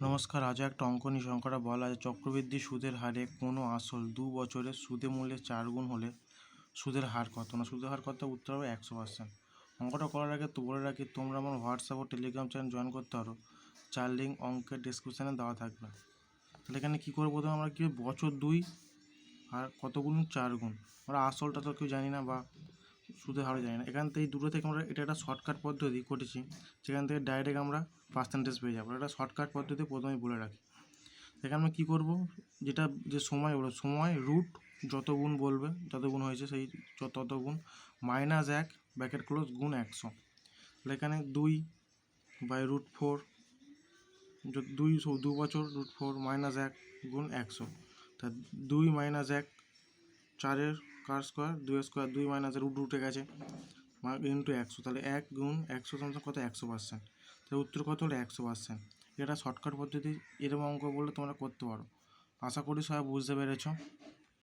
নমস্কার, আজ একটা অঙ্ক নিয়ে সংখ্যাটা বলা আছে। চক্রবৃদ্ধি সুদের হারে কোনো আসল দু বছরের সুদে মূল্যে চার গুণ হলে সুদের হার কত? না, সুদের হার কত? উত্তর হবে একশো পার্সেন্ট অঙ্কটা করার আগে তো বলে রাখি, তোমরা আমার হোয়াটসঅ্যাপ ও টেলিগ্রাম চ্যানেল জয়েন করতে পারো। চার লিঙ্ক অঙ্কের ডিসক্রিপশানে দেওয়া থাকবে। তাহলে এখানে কী করব? প্রথমে আমরা কী বছর দুই আর কত গুণ? চার গুণ। আমরা আসলটা তো কেউ জানি না বা সুদের হারও জানি না। এখান থেকে দুটো থেকে আমরা এটা একটা শর্টকাট পদ্ধতি করেছি। সেখান থেকে ডাইরেক্ট আমরা পার্সেন্টেজ পেয়ে যাব। এটা শর্টকাট পদ্ধতি প্রথমেই বলে রাখি। এখানে আমরা কী করব? যেটা যে সময় বলো, সময় রুট যত গুণ বলবে, যত গুণ হয়েছে সেই তত গুণ মাইনাস এক ব্যাকেট ক্লোজ গুণ একশো। তাহলে এখানে দুই বাই রুট ফোর দুই দু বছর রুট ফোর মাইনাস এক, গুণ একশো। তা দুই মাইনাস এক, চারের কার স্কোয়ার? দুই স্কোয়ার দুই মাইনাস রুট উঠে গেছে। ইন্টু একশো। তাহলে এক গুণ একশো সমান কত? একশো পার্সেন্ট তাহলে উত্তর কত হলো? একশো পার্সেন্ট এটা শর্টকাট পদ্ধতি, এরকম অঙ্ক বললে তোমরা করতে পারো। আশা করি সবাই বুঝতে পেরেছ।